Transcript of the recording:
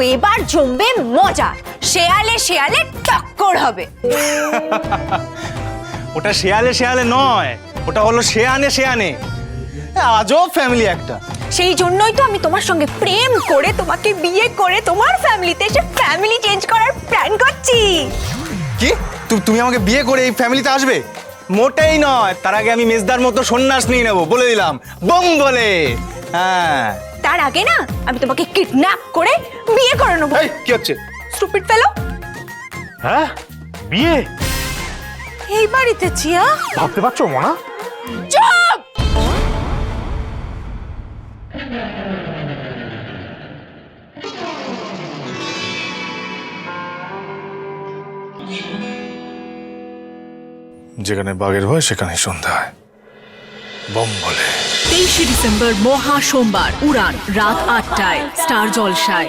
এবার জমবে মজা। শেয়ালে শেয়ালে টক্কর হবে। ওটা শেয়ালে শেয়ালে নয় ওটা হলো শেয়ানে শেয়ানে। আজও ফ্যামিলি একটা। সেই জন্যই তো আমি তোমার সঙ্গে প্রেম করে তোমাকে বিয়ে করে তোমার ফ্যামিলিতে এসে ফ্যামিলি চেঞ্জ করার প্ল্যান করছি। কি? তুমি আমাকে বিয়ে করে এই ফ্যামিলিতে আসবে? মোটেই নয় তার আগে আমি মেজদার মতো সন্ন্যাস নিয়ে নেব বলে দিলাম। বম বলে হ্যাঁ। তার আগে না আমি তোমাকে কিডন্যাপ করে বিয়ে করে নেব। এই কি হচ্ছে? স্টুপিড ফেলো হ্যাঁ? বিয়ে? এই বাড়িতে চিয়া। ভাবতে পারছ মনা? চুপ! যেখানে বাঘের ভয় সেখানে সন্ধ্যা হয়। বম বলে তেইশে ডিসেম্বর মহা সোমবার উড়ান রাত আটটায় স্টার জলসায়।